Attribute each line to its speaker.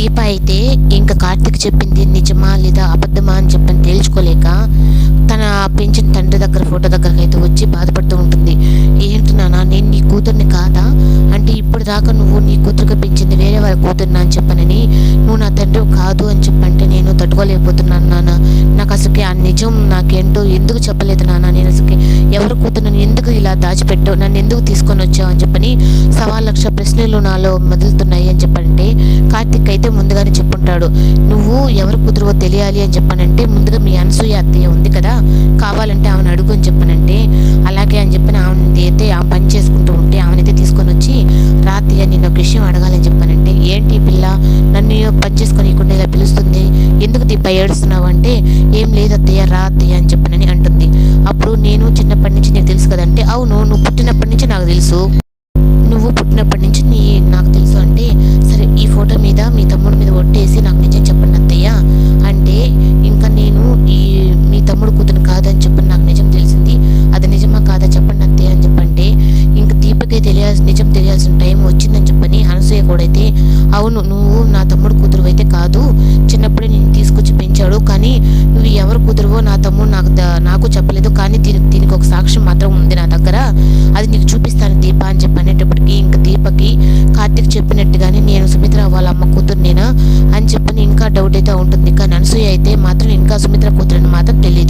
Speaker 1: దీప అయితే ఇంకా కార్తిక్ చెప్పింది నిజమా లేదా అబద్ధమా అని చెప్పని తేల్చుకోలేక తన పెంచిన తండ్రి దగ్గర ఫోటో దగ్గరకు అయితే వచ్చి బాధపడుతూ ఉంటుంది. ఏంటి నాన్న నేను నీ కూతుర్ని కాదా? అంటే ఇప్పుడు దాకా నువ్వు నీ కూతురుగా పెంచింది వేరే వాళ్ళ కూతురునా అని చెప్పనని నువ్వు నా తండ్రి కాదు అని చెప్పంటే నేను తట్టుకోలేకపోతున్నాను నాన్న. నాకు అసలుకి ఆ నిజం నాకేంటో ఎందుకు చెప్పలేదు నాన్న? నేను అసలుకి ఎవరు కూతురు ఎందుకు ఇలా దాచిపెట్టావు? నన్ను ఎందుకు తీసుకొని వచ్చావు అని చెప్పని సవా లక్ష ప్రశ్నలు నాలో మొదలుతున్నాయి అని చెప్పండి ఎవరు కూతురువో తెలియాలి అని చెప్పానంటే ముందుగా మీ అనసూయ అత్తయ్య ఉంది కదా కావాలంటే ఆమెను అడుగు అని చెప్పానంటే అలాగే అని చెప్పిన ఆమె అయితే ఆమె పని చేసుకుంటూ ఉంటే ఆమెనైతే తీసుకొని వచ్చి రాత్రి నేను ఒక విషయం అడగాలని చెప్పానంటే ఏంటి పిల్ల? నన్ను పని చేసుకొని ఇలా పిలుస్తుంది. ఎందుకు దీప ఏడుస్తున్నావు అంటే ఏం లేదు అత్తయ్య రా అత్తయ్య అని చెప్పనని అంటుంది. అప్పుడు నేను చిన్న నిజం తెలియాల్సిన టైం వచ్చిందని చెప్పని అనసూయ కూడైతే అవును నువ్వు నా తమ్ముడు కూతురు అయితే కాదు. చిన్నప్పుడే నేను తీసుకొచ్చి పెంచాడు. కానీ నువ్వు ఎవరు కూతురువో నా తమ్ముడు నాకు నాకు చెప్పలేదు. కానీ దీని దీనికి ఒక సాక్ష్యం మాత్రం ఉంది నా దగ్గర. అది నీకు చూపిస్తాను దీప అని చెప్పనేటప్పటికి ఇంక దీపకి కార్తీక్ చెప్పినట్టుగానే నేను సుమిత్ర వాళ్ళ అమ్మ కూతురు నేనా అని చెప్పని ఇంకా డౌట్ అయితే ఉంటుంది. కానీ అనసూయ అయితే మాత్రం ఇంకా సుమిత్ర కూతురని మాత్రం తెలియదు.